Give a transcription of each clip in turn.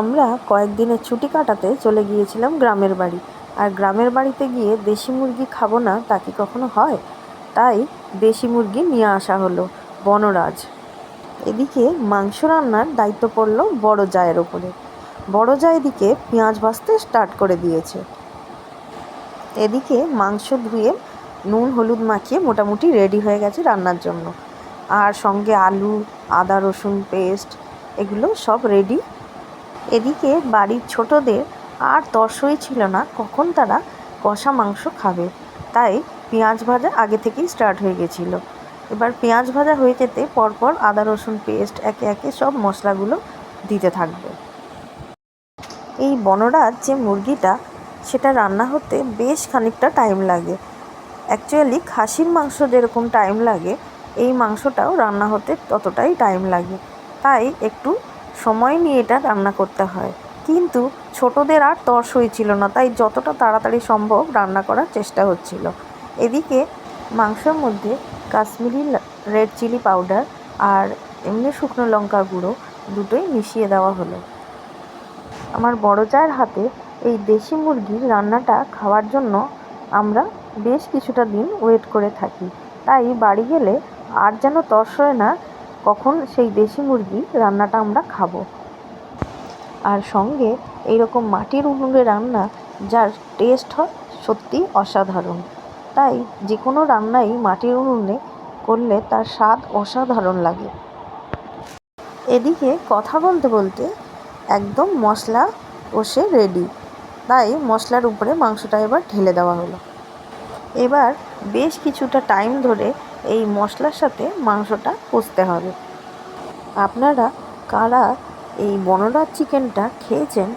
আমরা কয়েকদিনের ছুটি কাটাতে চলে গিয়েছিলাম গ্রামের বাড়ি। আর গ্রামের বাড়িতে গিয়ে দেশি মুরগি খাব না তা কি কখনো হয়? তাই দেশি মুরগি নিয়ে আসা হলো বনরাজ। এদিকে মাংস রান্নার দায়িত্ব পড়ল বড় জায়ের ওপরে। বড় জা এদিকে পেঁয়াজ ভাজতে স্টার্ট করে দিয়েছে। এদিকে মাংস ধুয়ে নুন হলুদ মাখিয়ে মোটামুটি রেডি হয়ে গেছে রান্নার জন্য। আর সঙ্গে আলু, আদা রসুন পেস্ট এগুলো সব রেডি এদিকে বাড়ির ছোটদের আর তর্সই ছিল না, কখন তারা কষা মাংস খাবে। তাই পেঁয়াজ ভাজা আগে থেকেই স্টার্ট হয়ে গেছিল। এবার পেঁয়াজ ভাজা হয়ে যেতে পরপর আদা, রসুন পেস্ট একে একে সব মশলাগুলো দিতে থাকবে। এই বনরাজ যে মুরগিটা, সেটা রান্না হতে বেশ খানিকটা টাইম লাগে। অ্যাকচুয়ালি খাসির মাংস যেরকম টাইম লাগে, এই মাংসটাও রান্না হতে ততটাই টাইম লাগে। তাই একটু সময় নিয়ে এটা রান্না করতে হয়। কিন্তু ছোটদের আর তর্স হয়েছিল না, তাই যতটা তাড়াতাড়ি সম্ভব রান্না করার চেষ্টা হচ্ছিল। এদিকে মাংসের মধ্যে কাশ্মীরি রেড চিলি পাউডার আর এমনি শুকনো লঙ্কা গুঁড়ো দুটোই মিশিয়ে দেওয়া হলো। আমার বড় চায়ের হাতে এই দেশি মুরগির রান্নাটা খাওয়ার জন্য আমরা বেশ কিছুটা দিন ওয়েট করে থাকি। তাই বাড়ি গেলে আর যেন তর্স হয় না কখন সেই দেশি মুরগি রান্নাটা আমরা খাব। আর সঙ্গে এইরকম মাটির উনুনে রান্না, যার টেস্ট হয় সত্যি অসাধারণ। তাই যে কোনো রান্নাই মাটির উনুনে করলে তার স্বাদ অসাধারণ লাগে। এদিকে কথা বলতে বলতে একদম মশলা কষে রেডি তাই মশলার উপরে মাংসটা এবার ঢেলে দেওয়া হলো। এবার বেশ কিছুটা টাইম ধরে এই মশলার সাথে মাংসটা কষতে হবে। আপনারা কারা এই বনরাজ চিকেনটা খেয়েছেন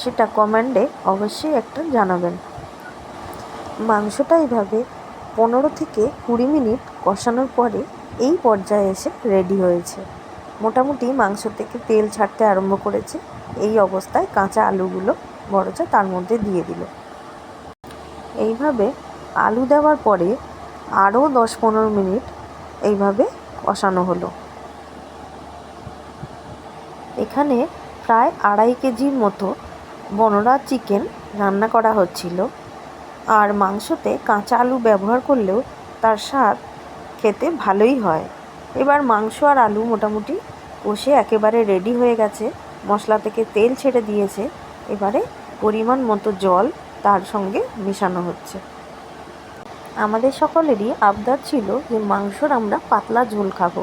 সেটা কমেন্টে অবশ্যই একটা জানাবেন। মাংসটা এইভাবে পনেরো থেকে কুড়ি মিনিট কষানোর পরে এই পর্যায়ে এসে রেডি হয়েছে। মোটামুটি মাংস থেকে তেল ছাড়তে আরম্ভ করেছে। এই অবস্থায় কাঁচা আলুগুলো বড়জা তার মধ্যে দিয়ে দিল। এইভাবে আলু দেওয়ার পরে আরও দশ পনেরো মিনিট এইভাবে কষানো হলো। এখানে প্রায় আড়াই কেজির মতো বনরা চিকেন রান্না করা হচ্ছিল আর মাংসতে কাঁচা আলু ব্যবহার করলেও তার স্বাদ খেতে ভালোই হয়। এবার মাংস আর আলু মোটামুটি কষে একেবারে রেডি হয়ে গেছে। মশলা থেকে তেল ছেড়ে দিয়েছে। এবারে পরিমাণ মতো জল তার সঙ্গে মেশানো হচ্ছে। আমাদের সকলেরই আবদার ছিল যে মাংসর আমরা পাতলা ঝোল খাব।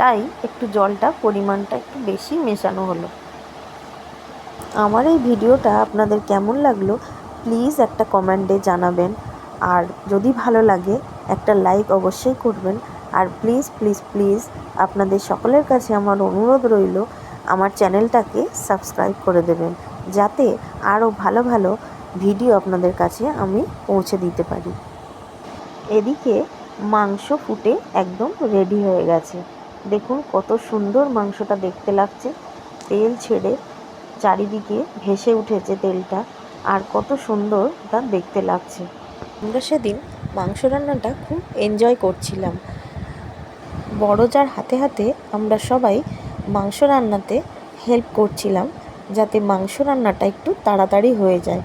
তাই একটু জলটা, পরিমাণটা একটু বেশি মেশানো হলো। আমার এই ভিডিওটা আপনাদের কেমন লাগল, প্লিজ একটা কমেন্টে জানাবেন। আর যদি ভালো লাগে, একটা লাইক অবশ্যই করবেন। আর প্লিজ প্লিজ প্লিজ আপনাদের সকলের কাছে আমার অনুরোধ রইল, আমার চ্যানেলটাকে সাবস্ক্রাইব করে দেবেন। যাতে আরও ভালো ভালো ভিডিও আপনাদের কাছে আমি পৌঁছে দিতে পারি। এদিকে মাংস ফুটে একদম রেডি হয়ে গেছে। দেখুন কত সুন্দর মাংসটা দেখতে লাগছে। তেল ছেড়ে চারিদিকে ভেসে উঠেছে তেলটা আর কত সুন্দর তা দেখতে লাগছে। আমরা সেদিন মাংস রান্নাটা খুব এনজয় করছিলাম। বড় যার হাতে হাতে আমরা সবাই মাংস রান্নাতে হেল্প করছিলাম যাতে মাংস রান্নাটা একটু তাড়াতাড়ি হয়ে যায়।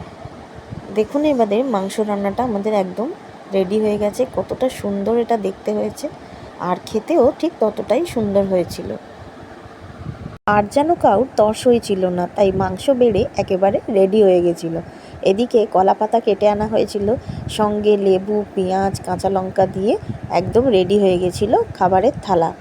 দেখুন এবারে মাংস রান্নাটা আমাদের একদম রেডি হয়ে গেছে। কতটা সুন্দর এটা দেখতে হয়েছে। আর খেতেও ঠিক ততটাই সুন্দর হয়েছিল। আর যেন কাউর তস হয়েছিল না, তাই মাংস বেড়ে একেবারে রেডি হয়ে গেছিল। এদিকে কলা পাতা কেটে আনা হয়েছিল। সঙ্গে লেবু, পেঁয়াজ, কাঁচা লঙ্কা দিয়ে একদম রেডি হয়ে গেছিল খাবারের থালা।